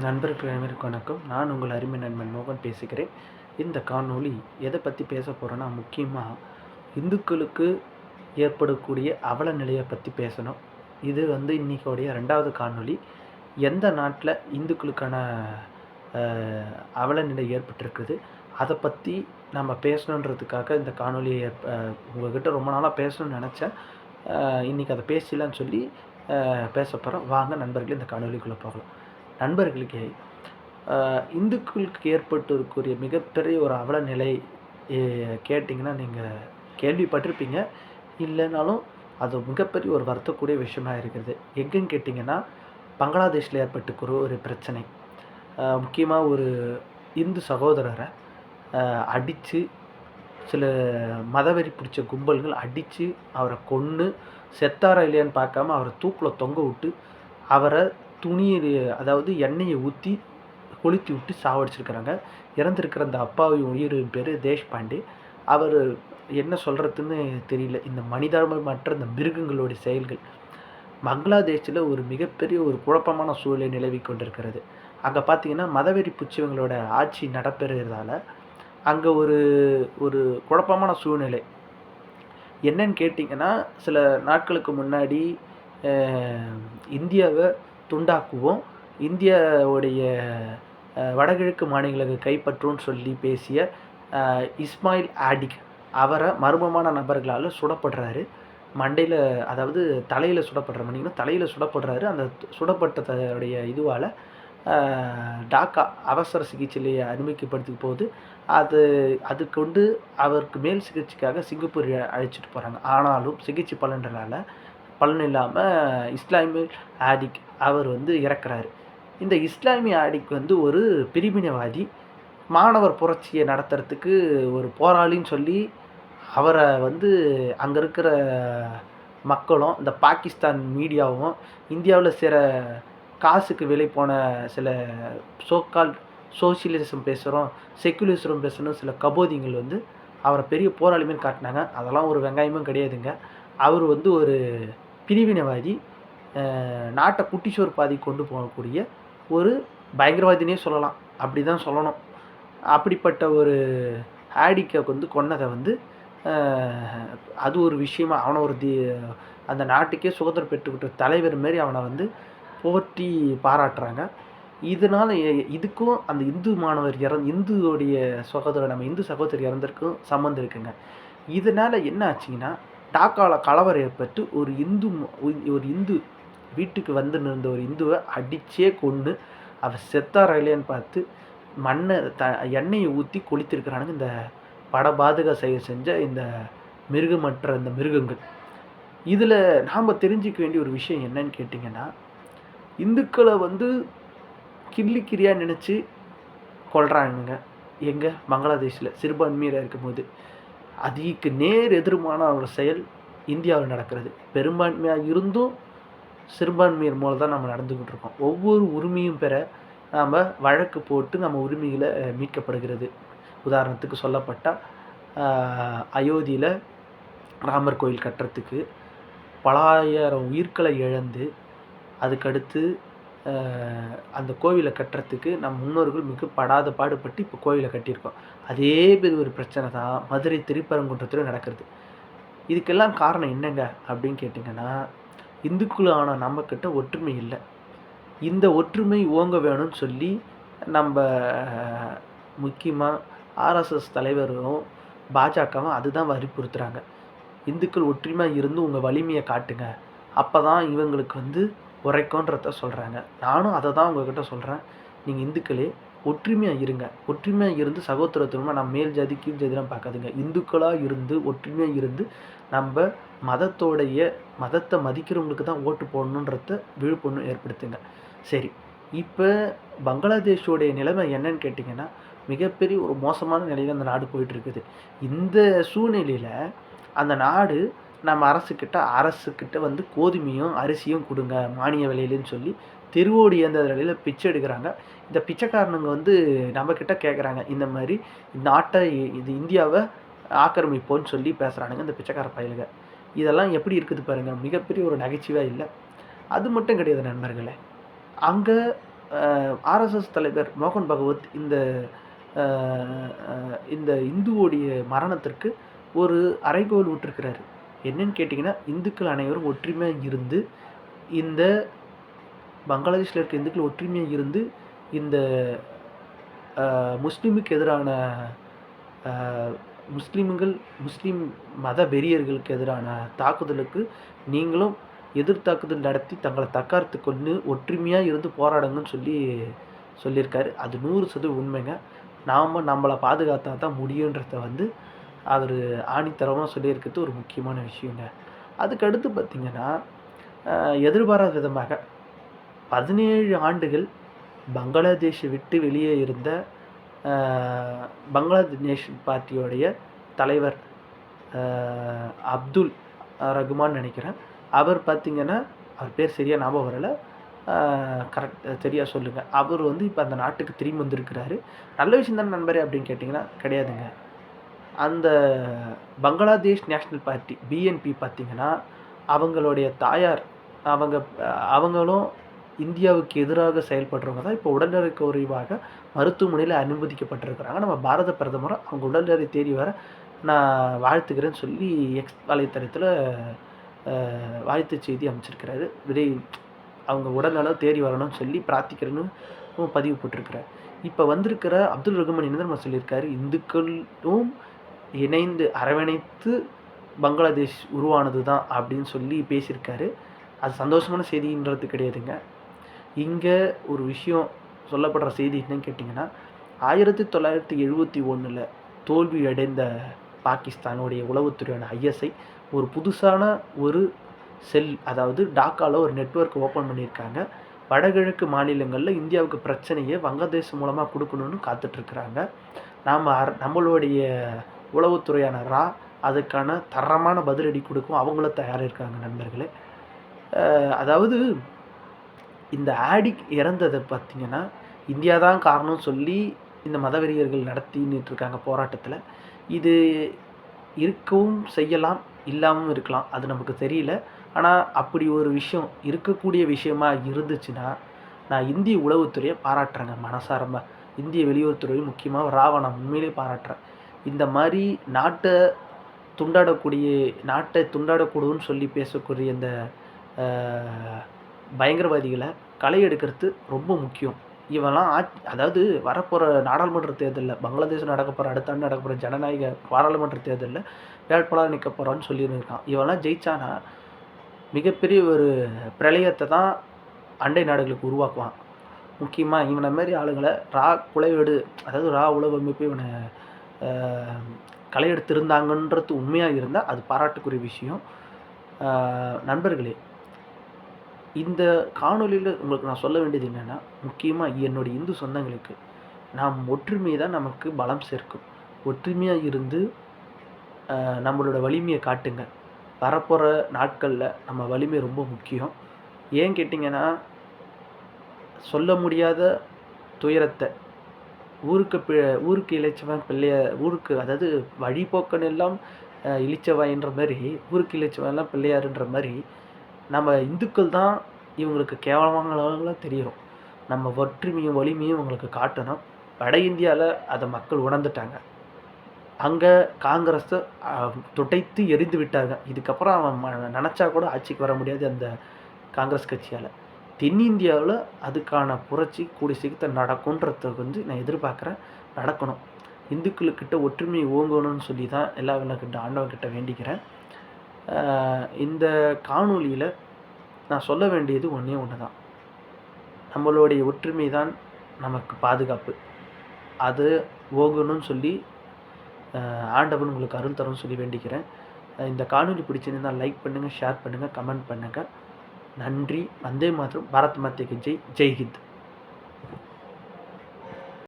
நண்பர்கள் அனைவருக்கும் வணக்கம். நான் உங்கள் அருமை நண்பன் மோகன் பேசுகிறேன். இந்த காணொளி எதை பற்றி பேச போகிறேன்னா முக்கியமாக இந்துக்களுக்கு ஏற்படக்கூடிய அவல நிலையை பற்றி பேசணும். இது வந்து இன்னைக்கோடைய ரெண்டாவது காணொளி. எந்த நாட்டில் இந்துக்களுக்கான அவல நிலை ஏற்பட்டிருக்குது? அதை பற்றி நம்ம பேசணுன்றதுக்காக இந்த காணொலியை ஏற்ப- அஹ், ரொம்ப நாளாக பேசணும்னு நினச்சேன். இன்றைக்கி அதை பேசலான்னு சொல்லி பேச போகிறோம் வாங்க நண்பர்களே இந்த காணொலிக்குள்ளே போகலாம். நண்பர்களுக்கு இந்துக்களுக்கு ஏற்பட்டு இருக்கக்கூடிய மிகப்பெரிய ஒரு அவல நிலை கேட்டிங்கன்னா நீங்கள் கேள்விப்பட்டிருப்பீங்க. இல்லைனாலும் அது மிகப்பெரிய ஒரு வருத்தக்கூடிய விஷயமா இருக்கிறது. எங்கேன்னு கேட்டிங்கன்னா பங்களாதேஷில் ஏற்பட்டுக்கிற ஒரு பிரச்சனை. முக்கியமாக ஒரு இந்து சகோதரரை அடித்து சில மதவெறி பிடிச்ச கும்பல்கள் அடித்து அவரை கொன்று செத்தாரா இல்லையான்னு பார்க்காம அவரை தூக்கில் தொங்க விட்டு அவரை துணியை அதாவது எண்ணெயை ஊற்றி கொளுத்தி விட்டு சாவடிச்சிருக்கிறாங்க. இறந்துருக்கிற அந்த அப்பாவின் உயிர் பேர் தேஷ்பாண்டே அவர் என்ன சொல்கிறதுன்னு தெரியல. இந்த மனிதாபமற்ற இந்த மிருகங்களுடைய செயல்கள் பங்களாதேஷில் ஒரு மிகப்பெரிய ஒரு குழப்பமான சூழ்நிலை நிலவி கொண்டிருக்கிறது. அங்கே பார்த்தீங்கன்னா மதவெறி புச்சிவங்களோட ஆட்சி நடைபெறுகிறதால அங்கே ஒரு ஒரு குழப்பமான சூழ்நிலை. என்னன்னு கேட்டிங்கன்னா சில நாட்களுக்கு முன்னாடி இந்தியாவை துண்டாக்குவோம். இந்தியாவுடைய வடகிழக்கு மாநிலங்களை கைப்பற்றும்னு சொல்லி பேசிய இஸ்மாயில் ஆடிக் அவரை மர்மமான நபர்களால் சுடப்படுறாரு. மண்டையில் அதாவது தலையில் சுடப்படுற மணிக்கணும் தலையில் சுடப்படுறாரு. அந்த சுடப்பட்டதோடைய இதுவால் டாக்கா அவசர சிகிச்சையிலேயே அனுமதிக்கப்படுத்தி போது அது அது கொண்டு அவருக்கு மேல் சிகிச்சைக்காக சிங்கப்பூர் அழைச்சிட்டு போகிறாங்க ஆனாலும் சிகிச்சை பலன்றனால பலன் இல்லாமல் இஸ்லாமிய ஆடிக் அவர் வந்து இறக்குறாரு. இந்த இஸ்லாமிய ஆடிக் வந்து ஒரு பிரிவினைவாதி. மாணவர் புரட்சியை நடத்துறதுக்கு ஒரு போராளின்னு சொல்லி அவரை வந்து அங்கே இருக்கிற மக்களும் இந்த பாகிஸ்தான் மீடியாவும் இந்தியாவில் சில காசுக்கு விலை போன சில சோக்கால் சோசியலிசம் பேசுகிறோம் செக்குலரிசம் பேசுகிறோம் சில கபோதிங்கள் வந்து அவரை பெரிய போராளிமே காட்டினாங்க. அதெல்லாம் ஒரு வெங்காயமும் கிடையாதுங்க. அவர் வந்து ஒரு பிரிவினைவாதி நாட்டை குட்டிச்சோர் பாதி கொண்டு போகக்கூடிய ஒரு பயங்கரவாதினே சொல்லலாம். அப்படி தான் சொல்லணும். அப்படிப்பட்ட ஒரு ஆடிக்கை வந்து கொன்னதை வந்து அது ஒரு விஷயமா அவனை ஒரு தி அந்த நாட்டுக்கே சுதந்திரம் பெற்றுக்கிட்ட தலைவர் மாரி அவனை வந்து போற்றி பாராட்டுறாங்க. இதனால் இதுக்கும் அந்த இந்து மாணவர் இறந் இந்துவோடைய சகோதரர் நம்ம இந்து சகோதரர் இறந்திருக்கும் சம்மந்தம் இருக்குங்க. இதனால் என்ன ஆச்சுங்கன்னா டாக்காவில் கலவரம் ஏற்பட்டு ஒரு இந்து ஒரு இந்து வீட்டுக்கு வந்து நின்ற ஒரு இந்துவை அடித்தே கொன்று அவர் செத்தாரா இல்லையான்னு பார்த்து மண்ணை த எண்ணெயை ஊற்றி கொளுத்திருக்கிறானுங்க. இந்த பட பாதுகா செய்ய செஞ்ச இந்த மிருகமற்ற இந்த மிருகங்கள். இதில் நாம் தெரிஞ்சிக்க வேண்டிய ஒரு விஷயம் என்னன்னு கேட்டிங்கன்னா இந்துக்களை வந்து கிள்ளிக்கிரியாக நினச்சி கொல்றானுங்க. எங்கே? பங்களாதேஷில் சிறுபான்மையாக இருக்கும்போது. அதுக்கு நேர் எதிர்மான ஒரு செயல் இந்தியாவில் நடக்கிறது. பெரும்பான்மையாக இருந்தும் சிறுபான்மையர் மூலம் தான் நம்ம நடந்துக்கிட்டு இருக்கோம். ஒவ்வொரு உரிமையும் பெற நாம் வழக்கு போட்டு நம்ம உரிமைகளை மீட்கப்படுகிறது. உதாரணத்துக்கு சொல்லப்பட்டால் அயோத்தியில் ராமர் கோயில் கட்டுறதுக்கு பலாயிரம் உயிர்களை இழந்து அதுக்கடுத்து அந்த கோவிலை கட்டுறதுக்கு நம் முன்னோர்கள் மிக படாத பாடுபட்டு இப்போ கோவிலை கட்டியிருக்கோம். அதே பெரிய ஒரு பிரச்சனை தான் மதுரை திருப்பரங்குன்றத்தில் நடக்கிறது. இதுக்கெல்லாம் காரணம் என்னங்க அப்படின்னு கேட்டிங்கன்னா இந்துக்களான நம்மக்கிட்ட ஒற்றுமை இல்லை. இந்த ஒற்றுமை ஓங்க வேணும்னு சொல்லி நம்ம முக்கியமாக ஆர்எஸ்எஸ் தலைவரும் பாஜகவும் அதுதான் வற்புறுத்துகிறாங்க இந்துக்கள் ஒற்றுமையாக இருந்து உங்கள் வலிமையை காட்டுங்க. அப்போ தான் இவங்களுக்கு வந்து உரைக்கும்ன்றத சொல்கிறாங்க நானும் அதை தான் உங்ககிட்ட சொல்கிறேன் நீங்கள் இந்துக்களே ஒற்றுமையாக இருங்க. ஒற்றுமையாக இருந்து சகோதரத்துவமாக நம்ம மேல் ஜாதி கீழ் ஜாதிலாம் பார்க்காதுங்க. இந்துக்களாக இருந்து ஒற்றுமையாக இருந்து நம்ம மதத்தோடைய மதத்தை மதிக்கிறவங்களுக்கு தான் ஓட்டு போடணுன்றத விழிப்புணர்வு ஏற்படுத்துங்க. சரி இப்போ பங்களாதேஷோடைய நிலைமை என்னன்னு கேட்டிங்கன்னா மிகப்பெரிய ஒரு மோசமான நிலையில் அந்த நாடு போயிட்டுருக்குது இந்த சூழ்நிலையில் அந்த நாடு நம்ம அரசுக்கிட்ட அரசுக்கிட்ட வந்து கோதுமையும் அரிசியும் கொடுங்க மானிய விலையிலன்னு சொல்லி தெருவோடு இயந்திர விலையில் பிச்சை எடுக்கிறாங்க. இந்த பிச்சைக்காரனுங்க வந்து நம்மக்கிட்ட கேட்குறாங்க இந்த மாதிரி நாட்டை இது இந்தியாவை ஆக்கிரமிப்போன்னு சொல்லி பேசுகிறானுங்க இந்த பிச்சைக்கார பயலுங்க இதெல்லாம் எப்படி இருக்குது பாருங்கள் மிகப்பெரிய ஒரு நகைச்சுவாக இல்லை. அது மட்டும் கிடையாது நண்பர்களே. அங்கே ஆர்எஸ்எஸ் தலைவர் மோகன் பகவத் இந்த இந்த இந்துவோடைய மரணத்திற்கு ஒரு அறைகோல் விட்டுருக்கிறாரு. என்னன்னு கேட்டிங்கன்னா இந்துக்கள் அனைவரும் ஒற்றுமையாக இருந்து இந்த பங்களாதேஷில் இருக்க இந்துக்கள் ஒற்றுமையாக இருந்து இந்த முஸ்லீமுக்கு எதிரான முஸ்லீம்கள் முஸ்லீம் மத வெறியர்களுக்கு எதிரான தாக்குதலுக்கு நீங்களும் எதிர் தாக்குதல் நடத்தி தங்களை தக்கார்த்து கொண்டு ஒற்றுமையாக இருந்து போராடுங்கன்னு சொல்லி சொல்லியிருக்காரு. அது நூறு சதவீதம் உண்மைங்க. நாம் நம்மளை பாதுகாத்தா தான் முடியுன்றத வந்து அவர் ஆணித்தரமாக சொல்லியிருக்கிறது ஒரு முக்கியமான விஷயங்க. அதுக்கடுத்து பார்த்திங்கன்னா எதிர்பாராத விதமாக பதினேழு ஆண்டுகள் பங்களாதேஷை விட்டு வெளியே இருந்த பங்களாதேஷ் பார்ட்டியோடைய தலைவர் அப்துல் ரகுமான் நினைக்கிறேன். அவர் பார்த்திங்கன்னா அவர் பேர் சரியாக ஞாபகம் வரலை. கரெக்ட் சரியாக சொல்லுங்கள் அவர் வந்து இப்போ அந்த நாட்டுக்கு திரும்பி வந்திருக்கிறாரு. நல்ல விஷயம் தானே நண்பரே அப்படின்னு கேட்டிங்கன்னா கிடையாதுங்க. அந்த பங்களாதேஷ் நேஷ்னல் பார்ட்டி பிஎன்பி பார்த்திங்கன்னா அவங்களுடைய தாயார் அவங்க அவங்களும் இந்தியாவுக்கு எதிராக செயல்படுறவங்க தான் இப்போ உடல்நிலை குறைவாக மருத்துவமனையில் அனுமதிக்கப்பட்டிருக்கிறாங்க. நம்ம பாரத பிரதமரும் அவங்க உடல்நிலை தேடி வர நான் வாழ்த்துக்கிறேன்னு சொல்லி எக்ஸ் வலைத்தளத்தில் வாழ்த்து செய்தி அமைச்சிருக்கிறாரு. விதை அவங்க உடல்நலம் தேடி வரணும்னு சொல்லி பிரார்த்திக்கிறேன்னு பதிவு போட்டிருக்கிறார். இப்போ வந்திருக்கிற அப்துல் ரகுமான் என்ன நம்ம சொல்லியிருக்காரு? இந்துக்களும் இணைந்து அரவணைத்து பங்களாதேஷ் உருவானது தான் அப்படின்னு சொல்லி பேசியிருக்காரு. அது சந்தோஷமான செய்தின்றது கிடையாதுங்க. இங்கே ஒரு விஷயம் சொல்லப்படுற செய்தி என்னன்னு கேட்டிங்கன்னா ஆயிரத்தி தொள்ளாயிரத்தி எழுபத்தி ஒன்றில் தோல்வி அடைந்த பாகிஸ்தானுடைய உளவுத்துறையான ஐஎஸ்ஐ ஒரு புதுசான ஒரு செல் அதாவது டாக்காவில் ஒரு நெட்ஒர்க் ஓப்பன் பண்ணியிருக்காங்க. வடகிழக்கு மாநிலங்களில் இந்தியாவுக்கு பிரச்சனையை வங்கதேசம் மூலமாக கொடுக்கணுன்னு காத்துட்ருக்குறாங்க நாம் நம்மளுடைய உளவுத்துறையான ரா அதுக்கான தரமான பதிலடி கொடுக்கும். அவங்களும் தயாராக இருக்காங்க நண்பர்களே அதாவது இந்த ஆடிக் இறந்ததை பார்த்திங்கன்னா இந்தியா தான் காரணம் சொல்லி இந்த மதவெறியர்கள் நடத்தின்னு இருக்காங்க போராட்டத்தில். இது இருக்கவும் செய்யலாம் இல்லாமல் இருக்கலாம். அது நமக்கு தெரியல. ஆனால் அப்படி ஒரு விஷயம் இருக்கக்கூடிய விஷயமா இருந்துச்சுன்னா நான் இந்திய உளவுத்துறையை பாராட்டுறேங்க மனசாரம்ப இந்திய வெளியுறவுத்துறை முக்கியமாக ராவணம் உண்மையிலே பாராட்டுறேன். இந்த மாதிரி நாட்டை துண்டாடக்கூடிய நாட்டை துண்டாடக்கூடும்னு சொல்லி பேசக்கூடிய இந்த பயங்கரவாதிகளை களை எடுக்கிறது ரொம்ப முக்கியம். இவெல்லாம் ஆட் அதாவது வரப்போகிற நாடாளுமன்ற தேர்தலில் பங்களாதேஷ் நடக்க போகிற அடுத்த ஆண்டு நடக்க போகிற ஜனநாயக பாராளுமன்ற தேர்தலில் வேட்பாளர் நிற்க போகிறான்னு சொல்லியிருக்கான் இவெல்லாம் ஜெயிச்சானா மிகப்பெரிய ஒரு பிரளயத்தை தான் அண்டை நாடுகளுக்கு உருவாக்குவான். முக்கியமாக இவனை மாதிரி ஆளுங்களை ரா குலைவேடு அதாவது ரா உலக அமைப்பு இவனை களை எடுத்திருந்தாங்கன்றது உண்மையாக இருந்தால் அது பாராட்டுக்குரிய விஷயம். நண்பர்களே இந்த காணொலியில் உங்களுக்கு நான் சொல்ல வேண்டியது என்னென்னா முக்கியமாக என்னுடைய இந்து சொந்தங்களுக்கு நாம் ஒற்றுமை தான் நமக்கு பலம் சேர்க்கும். ஒற்றுமையாக இருந்து நம்மளோட வலிமையை காட்டுங்க. வரப்போகிற நாட்களில் நம்ம வலிமை ரொம்ப முக்கியம். ஏன் கேட்டிங்கன்னா சொல்ல முடியாத துயரத்தை ஊருக்கு பி ஊருக்கு இழைச்சவன் பிள்ளைய ஊருக்கு அதாவது வழிபோக்கன் எல்லாம் இழிச்சவாயின்ற மாதிரி ஊருக்கு இழைச்சவன் பிள்ளையாருன்ற மாதிரி நம்ம இந்துக்கள் தான் இவங்களுக்கு கேவலமானவங்களாம் தெரியும் நம்ம ஒற்றுமையும் வலிமையும் இவங்களுக்கு காட்டணும். வட இந்தியாவில் அதை மக்கள் உணர்ந்துட்டாங்க. அங்கே காங்கிரஸை துடைத்து எரிந்து விட்டாங்க. இதுக்கப்புறம் அவன் நினச்சா கூட ஆட்சிக்கு வர முடியாது அந்த காங்கிரஸ் கட்சியால். தென்னிந்தியாவில் அதுக்கான புரட்சி கூடிய சீக்கிரத்தில் நடக்கும்ன்றத வந்து நான் எதிர்பார்க்குறேன். நடக்கணும். இந்துக்களுக்கிட்ட ஒற்றுமை ஓங்கணும்னு சொல்லி தான் எல்லா கிட்ட ஆண்டவங்கிட்ட வேண்டிக்கிறேன். இந்த காணொலியில் நான் சொல்ல வேண்டியது ஒன்றே ஒன்று தான் நம்மளுடைய ஒற்றுமை தான் நமக்கு பாதுகாப்பு. அது ஓகணும்னு சொல்லி ஆண்டவன் உங்களுக்கு அருள் தரும்னு சொல்லி வேண்டிக்கிறேன். இந்த காணொலி பிடிச்சிருந்தால் லைக் பண்ணுங்கள் ஷேர் பண்ணுங்கள் கமெண்ட் பண்ணுங்கள் நன்றி. வந்தே மாத்திரம் பாரத் மாத்திக்கு ஜெய் ஜெய்ஹிந்த்.